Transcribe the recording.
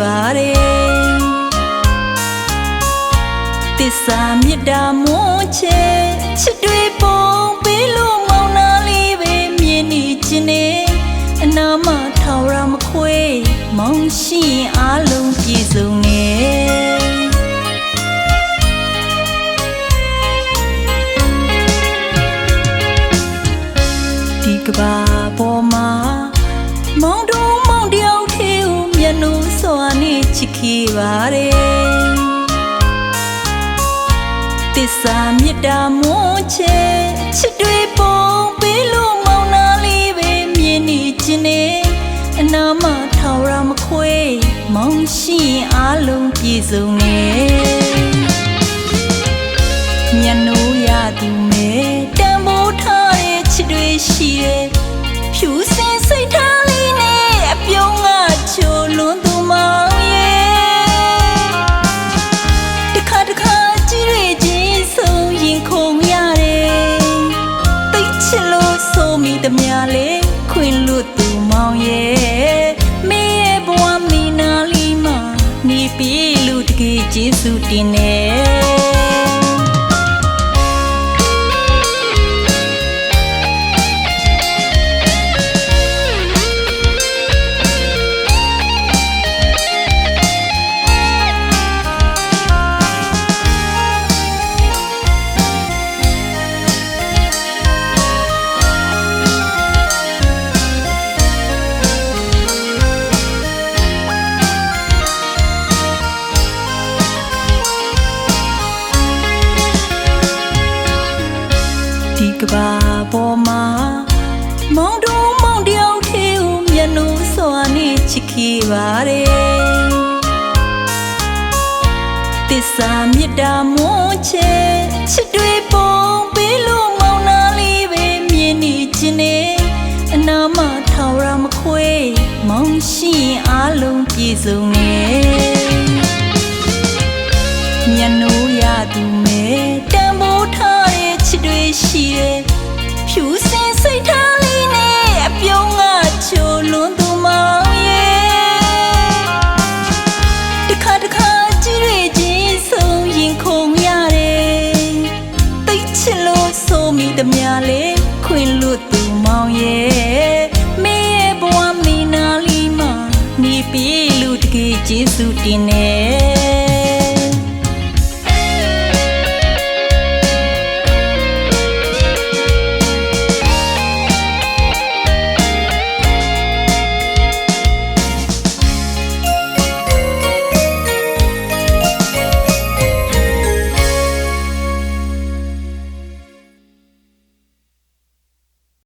ပါတယ်တစ္ဆာမြတ်တာမွန်ချေချစ်တွေပုံပေးလို့မောင်နာလေးပဲမြင်နေခြင်းနဲ့အနာမထောင်ရမခွေမောင်ရှိရင်အားလုံးပြည့်စုံနေ နဲ့ချစ်ခဲ့ပါတယ်တစ္ဆာမြတ်တာမွန်ချေချစ်တွေပုံပေးလို့မောင်နာလေးပဲမြင်နေခြင်းနဲ့အနာမထောင်ရမခွေမောင်ရှိရင်အားလုံးပြည့်စုံနေ သမျှလေခွင်လွတ်သူမောင်ရဲ့မေရဲ့ဘဝမီနာလီမှာနေပြီလူတကယ်ကျေးဇူးတင်နေ ဒီကဘာပေါ်မှာမောင်တို့မောင်တယောက်သေးဦးမျက်နှာစွာနဲ့ချစ်ခဲ့ပါတယ်တစ္ဆာမြတ်တာမွန်ချေချစ်တွေပုံပေးလို့မောင်နာလေးပဲမြင်နေခြင်းနဲ့အနာမထောင်ရမခွေမောင်ရှိရင်အားလုံးပြည့်စုံနေ ရဲ့